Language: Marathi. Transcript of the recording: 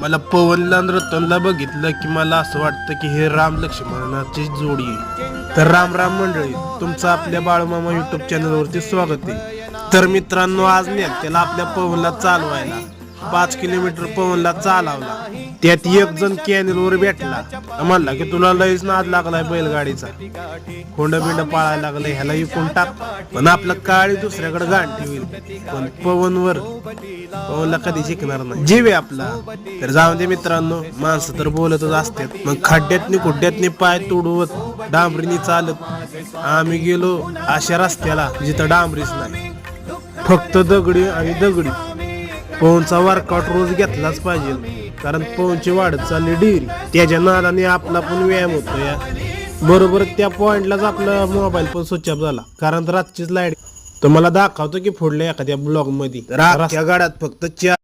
मला पवनला आणि रतनला बघितलं की मला असं वाटतं की हे राम लक्ष्मणाची जोडी आहे. तर राम राम मंडळी तुमचं आपल्या बाळूमामा युट्यूब चॅनलवरती स्वागत आहे. तर मित्रांनो आज नाही त्याला आपल्या पवनला चालवायला पाच किलोमीटर पवनला चालावला. त्यात एक जण कॅनेलवर भेटला. म्हणला की तुला लयच नाद लागलाय बैलगाडीचा. खोंड बिंड पाळायला लागलं ह्याला इकून टाक. पण आपलं काळी दुसऱ्याकडे गाण ठेवील पण पवनवर पवनला कधी शिकणार नाही. जीवे आपला. तर जाऊन दे मित्रांनो माणसं तर बोलतच असतात. मग खड्ड्यातनी खुड्ड्यातनी पाय तुडवत डांबरीनी चालत आम्ही गेलो अशा रस्त्याला जिथं डांबरीच नाही. फक्त दगडी आणि दगडी. पवनचा वर्कआउट रोज घेतलाच पाहिजे. कारण पवनची वाढत चालली डेअरी त्याच्या नादाने आपला पण व्यायाम होतो या बरोबर त्या पॉइंटलाच आपला मोबाईल पण स्विच ऑफ झाला. कारण रातचीच लाइट तुम्हाला दाखवतो की पुढल्या एखाद्या ब्लॉगमध्ये. गाड्यात फक्त चार